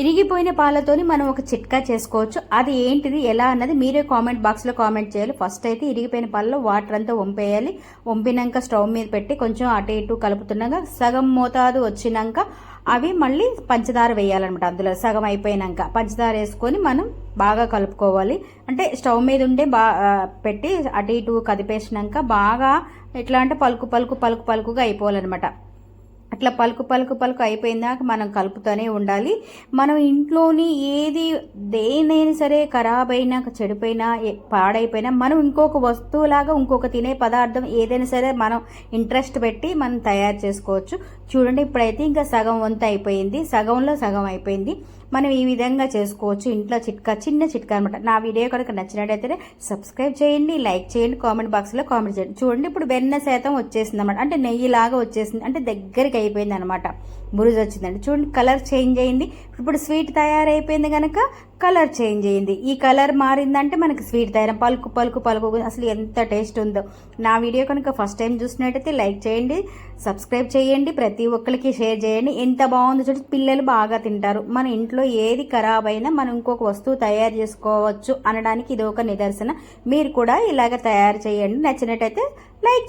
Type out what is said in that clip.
ఇరిగిపోయిన పాలతోని మనం ఒక చిట్కా చేసుకోవచ్చు. అది ఏంటిది ఎలా అన్నది మీరే కామెంట్ బాక్స్లో కామెంట్ చేయాలి. ఫస్ట్ అయితే ఇరిగిపోయిన పాలలో వాటర్ అంతా వంపేయాలి. వంపినాక స్టవ్ మీద పెట్టి కొంచెం అటు ఇటు కలుపుతున్నాక సగం మోతాదు వచ్చినాక అవి మళ్ళీ పంచదార వేయాలన్నమాట అందులో సగం అయిపోయినాక. పంచదార వేసుకొని మనం బాగా కలుపుకోవాలి. అంటే స్టవ్ మీద ఉండే బా పెట్టి అటు ఇటు కదిపేసినాక బాగా ఎట్లా అంటే పలుకు పలుకు పలుకు పలుకుగా అయిపోవాలన్నమాట. అట్లా పలుకు పలుకు పలుకు అయిపోయిందాక మనం కలుపుతూనే ఉండాలి. మనం ఇంట్లోని ఏది దేనైనా సరే ఖరాబ్ అయినా చెడిపోయినా పాడైపోయినా మనం ఇంకొక వస్తువులాగా ఇంకొక తినే పదార్థం ఏదైనా సరే మనం ఇంట్రెస్ట్ పెట్టి మనం తయారు చేసుకోవచ్చు. చూడండి ఇప్పుడైతే ఇంకా సగం వంత అయిపోయింది. సగంలో సగం అయిపోయింది. మనం ఈ విధంగా చేసుకోవచ్చు. ఇంట్లో చిట్కా చిన్న చిట్కా అనమాట నా వీడియో కనుక నచ్చినట్టయితే సబ్స్క్రైబ్ చేయండి లైక్ చేయండి కామెంట్ బాక్స్లో కామెంట్ చేయండి. చూడండి ఇప్పుడు వెన్న శాతం వచ్చేసింది అనమాట అంటే నెయ్యిలాగా వచ్చేసింది. అంటే దగ్గరికి అయిపోయింది అనమాట బురుజు వచ్చిందండి. చూడండి కలర్ చేంజ్ అయింది. ఇప్పుడు స్వీట్ తయారైపోయింది కనుక కలర్ చేంజ్ అయింది. ఈ కలర్ మారిందంటే మనకి స్వీట్ తయారు పలుకు పలుకు పలుకు అసలు ఎంత టేస్ట్ ఉందో. నా వీడియో కనుక ఫస్ట్ టైం చూసినట్టయితే లైక్ చేయండి సబ్స్క్రైబ్ చేయండి ప్రతి ఒక్కరికి షేర్ చేయండి. ఎంత బాగుందో చూడండి పిల్లలు బాగా తింటారు. మన ఇంట్లో ఏది ఖరాబ్ అయినా మనం ఇంకొక వస్తువు తయారు చేసుకోవచ్చు అనడానికి ఇది ఒక నిదర్శన. మీరు కూడా ఇలాగ తయారు చేయండి. నచ్చినట్టయితే లైక్ చేయండి.